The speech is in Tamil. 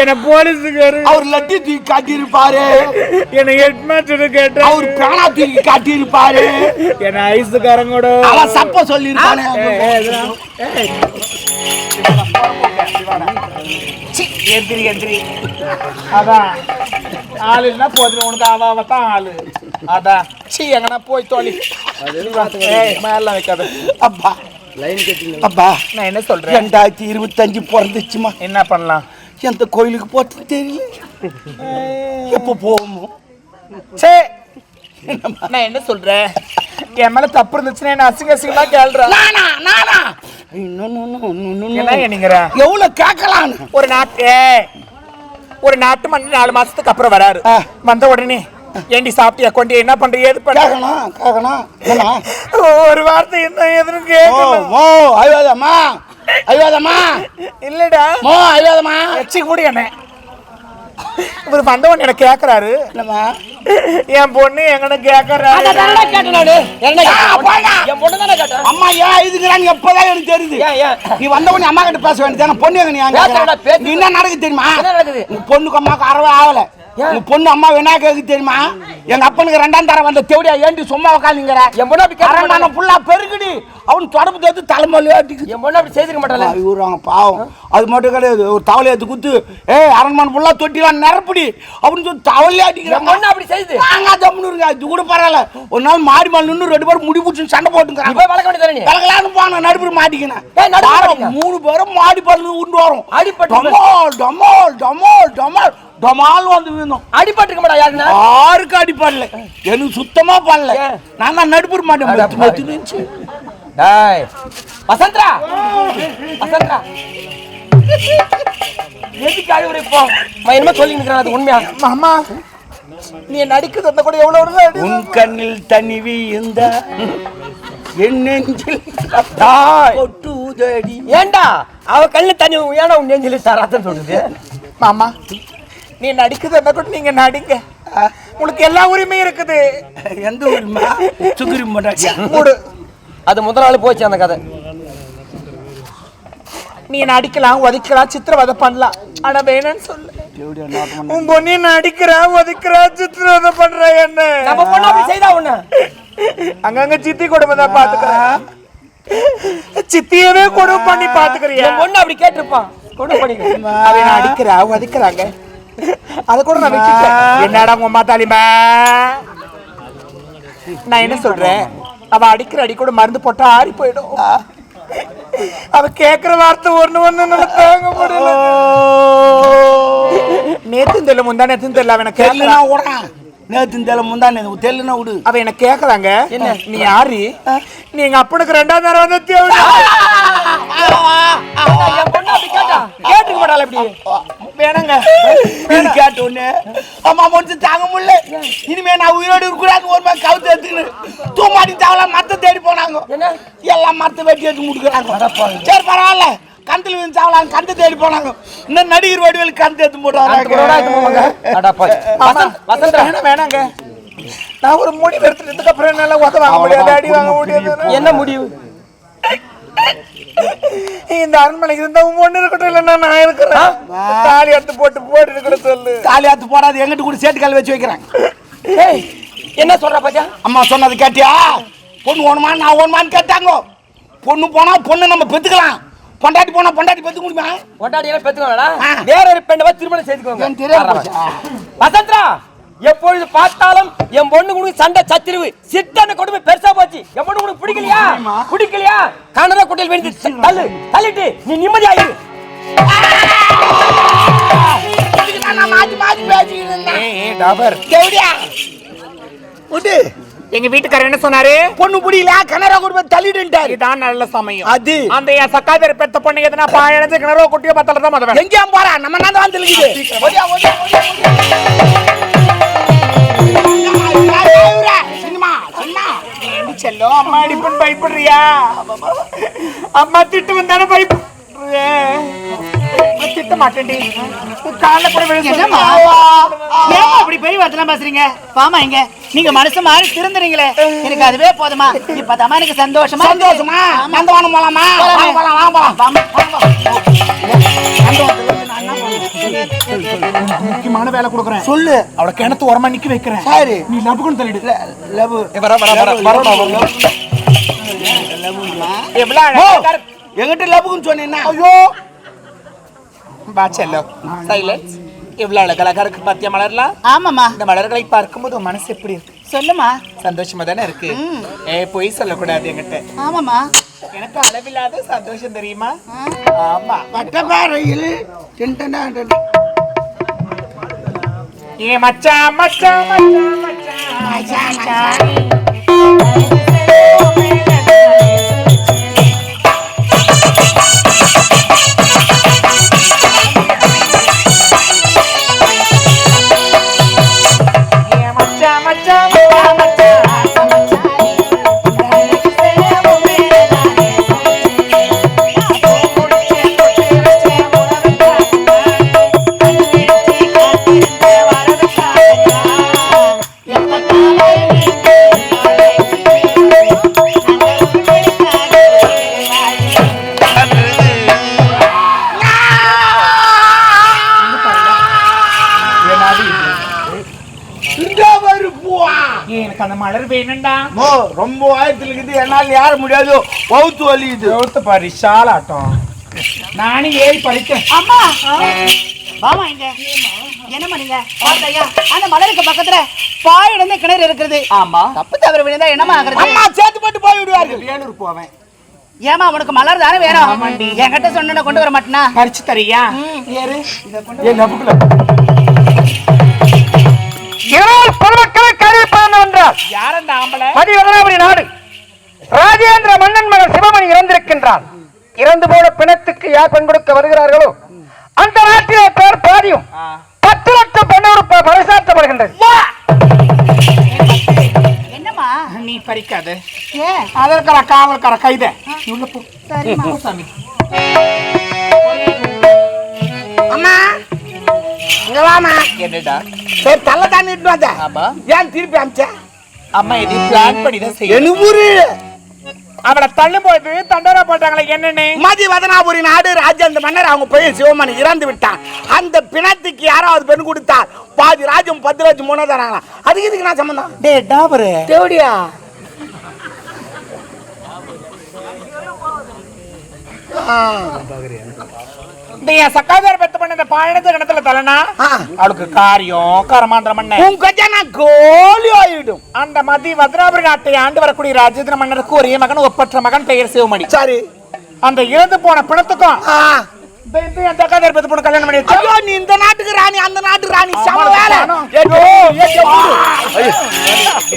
என்ன போலீஸுக்காரு அவர் லட்டி தூக்கி காட்டியிருப்பாரு. என்ன ஹெட் மாஸ்டர் கேட்டா அவர் பேனா தூக்கி காட்டியிருப்பாரு. என்ன ஐஸுக்காரங்கூட அவன் சப்ப சொல்லியிருப்பானே. எந்திரி எந்திரி. அதான். ஆளு இல்ல போதும். உனக்கு தான் ஆளு. அதான். சீ எங்கனா போய் தோழி. ஏய் மேல வைக்காத. அப்பா. அப்பா. நான் என்ன சொல்றேன்? ரெண்டாயிரத்தி இருபத்தஞ்சு பிறந்துச்சுமா. என்ன பண்ணலாம்? எந்த கோயிலுக்கு போட்டு தெரியல. எப்போ போவோமோ. சே நான் என்ன சொல்றேன்? என் மேல தப்பு இருந்துச்சுன்னா என்ன அசிங்க அசிங்கமா கேள்றா. நானா? நானா? எவ்வளவு கேட்கலான்னு? ஒரு நாட்டு ஒரு நாட்டு மணி நாலு மாசத்துக்கு அப்புறம் வராரு. வந்த உடனே ஏண்டி சாப்பிட்டியா? கொண்டு என்ன பண்ற? ஏது கேட்கணும் கேட்கணும் ஒரு வார்த்தை என்ன எதுன்னு ஓ கேட்கணும் ஓ ஐயோதம்மா ஐயோதம்மா இல்லடா. மோ ஐயோதம்மா எச்சி கூட என்ன. இவர் வந்தவன் என்ன கேக்குறாரு. என்னம்மா? என் பொண்ணு எங்கன்னு கேக்குறாரு. அம்மா ஏன் இதுங்கிறாங்க எப்பதான் எனக்கு தெரியுது? நீ வந்த உடனே அம்மா கிட்ட பேச வேண்டியது பொண்ணு எங்க நீ என்ன நடக்குது தெரியுமா? பொண்ணுக்கு அம்மாவுக்கு அறவே ஆகல. உங்க பொண்ணு அம்மா வேணா கேக்கு தெரியுமா? எங்க அப்பனுக்கு ரெண்டாம் தரம் வந்த தேவடியா ஏண்டி சும்மா உட்காந்துங்கிற என் பொண்ணு அப்படி மாட்டாளே. புள்ளா பெருகுடி. அவன் தொடப்பு தேத்து தலைமொழி அடிக்குது என் பொண்ணு அப்படி செய்திருக்க மாட்டாளே. இவருவாங்க பாவம். அது மட்டும் கிடையாது. ஒரு தவளை எடுத்து குத்து ஏய் அரண்மனை புள்ளா தொட்டிலாம் நிரப்படி. அப்படின்னு சொல்லி தவளையே என் அடிக்கிறாங்க பொண்ணு அப்படி செய்து. நாங்க ஜம்முன்னு இருங்க. அது கூட பரவாயில்ல. ஒரு நாள் மாடி மேல நின்று ரெண்டு பேரும் முடி பிடிச்சி சண்டை நீ போட்டுங்கிறாங்க. போய் வளர்க்க வேண்டியதானே நீ? கலகலான்னு போன நடுப்புற மாட்டிக்கினேன்? மூணு பேரும் மாடி பல்லு உண்டு வரும். அடிபட்டு டமால் டமால் டமால் டமால். டமால் வந்து விழுந்தோம். அடிபட்டிருக்க மாட்டா யாருன்னா யாருக்கு அடி பண்ணல எனக்கு சுத்தமா பண்ணல? நான் தான் நடுப்புற மாட்டேன். டேய் வசந்தரா. வசந்தரா. எதுக்கு அழுவுற இப்போ? நான் என்னமோ சொல்லி நிக்கிறேன் அது உண்மையா? மாமா நீ நடிக்கிறது அந்த கூட எவ்வளவு? உன் கண்ணில் தனிவி இந்த என் நெஞ்சில். கொட்டுதடி ஏன்டா அவ கண்ணு தண்ணி ஏன்னா உன் நெஞ்சில சாராத்தன்னு சொல்லுது மாமா நீ நடிக்கிறது என்ன கூட நீங்க நடிங்க உங்களுக்கு எல்லா உரிமையும் இருக்குது. எந்த மூடு. அது முதல் நாள் போச்சு அந்த கதை. நீ நடிக்கலாம் ஒதுக்கலாம் சித்திரவதை பண்ணலாம். ஆனா வேணும்னு சொல்லு. உன் பொண்ணு நடிக்கிறா ஒதுக்குறா சித்திரவதை பண்ற என்ன? நம்ம பொண்ணு அப்படி செய்தா ஒண்ணு அங்கங்க சித்தி கொடுமை தான் பாத்துக்கிறேன். சித்தியவே கொடுமை பண்ணி பாத்துக்கிறியா? பொண்ணு அப்படி கேட்டிருப்பான். கொடு பண்ணிக்க. அவன் அடிக்கிறா ஒதுக்குறாங்க அத கூட நான் வச்சுட்டேன் என்னடா உங்க அம்மா தாலிமா நான் என்ன சொல்றேன் அவ அடிக்கிற அடி கூட மருந்து போட்டா ஆறி போயிடும் அவ கேக்குற வார்த்தை ஒண்ணு ஒண்ணு தாங்க முடியல நேத்து தெரியல முந்தா நேத்து தெரியல அவன கேட்கலாம் விடுறான் நேத்து தெல்ல முந்தா நேத்து விடு அவ என்ன கேக்குறாங்க என்ன நீ யாரு நீ எங்க அப்பனுக்கு ரெண்டாம் தரம் வந்து தேவை கேட்டா? கேட்டுக்க மாட்டாள இப்படி? வேணுங்க. கேட்ட அம்மா முடிச்சு தாங்க முடியல. இனிமே நான் உயிரோடு இருக்கக்கூடாது ஒரு மாதிரி கவுத்து எடுத்துக்கின்னு தூமாடி தாவலாம் மரத்தை தேடி போனாங்க. என்ன? எல்லாம் மரத்தை வெட்டி எடுத்து முடிக்கிறாங்க. சரி பரவாயில்ல. கந்தில் விழுந்து சாவலாம் கந்தை தேடி போனாங்க. இன்னும் நடிகர் வடிவேல் கந்து எடுத்து வேணாம் வேணாங்க. நான் ஒரு முடிவு எடுத்துட்டதுக்கு அப்புறம் என்னால உத வாங்க முடியாது அடி வாங்க முடியாது. என்ன முடிவு? இந்த அரண்மனைக்கு இருந்தா ஒண்ணு இருக்கட்டும் இல்லைன்னா நான் இருக்கிறேன். தாலி எடுத்து போட்டு போட்டு இருக்கிற சொல்லு. காலியாத்து போடாது எங்கிட்ட கூட சேட்டு கால் வச்சு வைக்கிறேன். ஏய் என்ன சொல்ற பாத்தியா? அம்மா சொன்னது கேட்டியா? பொண்ணு ஓணுமா நான் ஓணுமான்னு கேட்டாங்க. பொண்ணு போனா பொண்ணு நம்ம பெத்துக்கலாம். பொண்டாட்டி போனா பொண்டாட்டி பெத்துக்க முடியுமா? கொண்டாடி எல்லாம் பெத்துக்கோங்களா ஆ. வேற ஒரு பெண்ணை திருமணம் செய்துக்கோங்க. வசந்தரா! எப்பொழுது பார்த்தாலும் என் பொண்ணு உனக்கு சண்டை சத்திரிவு சிட்டான கொடுமை பெருசா போச்சு. என் பொண்ணு உனக்கு பிடிக்கலையா? பிடிக்கலையா? கனரா குட்டையில் வேண்டி தள்ளு தள்ளிட்டு நீ நிம்மதியாயிரு தான் எங்க வீட்டுக்காரர் என்ன சொன்னாரு? பொண்ணு புடியல கனரா குடும்பம் தள்ளிடுன்ட்டாரு. இதுதான் நல்ல சமயம். அது. அந்த என் சக்காதர் பெத்த பொண்ணு எதுனா பாயணத்து கிணறோ குட்டியோ பத்தல தான் மதவன். எங்கேயா போறா? நம்ம நான் வந்து இருக்குது அம்மா திட்டு வந்தானே பயப்படுற. திட்ட மாட்டேன்டி. உன் கால கூட என்னம்மா? அப்படி பெரிய வார்த்தைலாம் பேசுறீங்க? பாமா இங்க. நீங்க மனசு மாறி திருந்துறீங்களே. எனக்கு அதுவே போதுமா இப்பதாம்மா எனக்கு சந்தோஷமா. சந்தோஷமா? போலாமா? போலாம். போலாம் வாமா, வாமா. பண்ணுவேன்? முக்கியமான வேலை கொடுக்குறேன். சொல்லு. அவளை கிணத்து உரமா நிக்க வைக்கிறேன். சரி. நீ லபுக்குன்னு தள்ளிடு லபு வர வர வர. எங்கிட்ட லபுக்குன்னு சொன்னீங்கன்னா ஐயோ! வா செல்லம். சைலன்ஸ் எவ்வளவு அழகழகா இருக்கு பாத்தியா மலர்லாம் ஆமாம்மா. இந்த மலர்களை பார்க்கும்போது மனசு எப்படி இருக்கு? சொல்லுமா சந்தோஷமா தானே இருக்கு? ஏ பொய் சொல்லக்கூடாது என்கிட்ட. ஆமாம்மா. எனக்கு அளவில்லாத சந்தோஷம் தெரியுமா? ஆமா. வட்டப்பாறையில். ஏ மச்சான் மச்சான் மச்சான் மச்சான். ஏ மச்சான் பூவா. எனக்கு அந்த மலர் வேணும்டா. மோ ரொம்ப ஆயத்துல இருக்குது என்னால ஏற முடியாது பௌத்து வலிக்குது யோசித்து பாரு ஆட்டம் நானும் ஏறி படித்தேன் அம்மா வாமா இங்க. என்னம்மா நீங்க? பார்த்தையா அந்த மலருக்கு பக்கத்துல பாயிடந்த கிணறு இருக்குது ஆமா. தப்பு தவறு விழுந்தா என்னம்மா ஆகுறது? அம்மா சேர்த்து போட்டு போய் விடுவார்கள் வேலூர் போவேன். ஏமா உனக்கு மலர் தானே வேணும்? என்கிட்ட சொன்ன கொண்டு வர மாட்டேனா? பறிச்சு தரியா? ஏறு. இதனால் பொதுமக்களை ஆம்பளை? மதிவதனாபுரி நாடு. ராஜேந்திர மன்னன் மகன் சிவமணி இறந்திருக்கின்றான் இறந்து போன பிணத்துக்கு யார் பெண் கொடுக்க வருகிறார்களோ அந்த நாட்டிலே பேர் பாதியும். பத்து லட்சம் பெண்ணோடு பரிசாற்றப்படுகின்றது. என்னம்மா? நீ பறிக்காத. ஏன் அதற்கார காவல்கார கைத. உள்ள போ. சாமி. அம்மா. இங்க வாமா என்னடா? சரி தள்ள தானே இட்டு வந்த ஆமா. ஏன் திருப்பி அமிச்ச? அம்மா இது பிளான் பண்ணி தான் செய்யணும். எனக்கு ஊரு அவளை தள்ளும் போது தண்டோரா போட்டாங்களே என்னன்னு? மதி வதனாபுரி நாடு ராஜேந்திர மன்னர் அவங்க பையன் சிவமணி இறந்து விட்டான். அந்த பிணத்துக்கு யாராவது பெண் கொடுத்தார் பாதி ராஜ்யம் பத்து லட்சம் மூணு தராங்களா? அதுக்கு இதுக்கு நான் சம்பந்தம்? டே டாபரு தேவடியா? இந்த என் சக்காதார பெத்த பண்ண இந்த பாயணத்து கிணத்துல தலனா. அவளுக்கு காரியம் கரமாந்திர மன்ன உன் கஜானா கோலி ஆயிடும் அந்த மதி வத்ராபுரி நாட்டை ஆண்டு வரக்கூடிய ராஜேந்திர மன்னருக்கு ஒரே மகன் ஒப்பற்ற மகன் பெயர் சிவமணி சரி அந்த இறந்து போன பிணத்துக்கும் என் சக்காதார பெத்த பொண்ணு கல்யாணம் பண்ணி ஐயோ நீ இந்த நாட்டுக்கு ராணி அந்த நாட்டுக்கு ராணி சம வேலை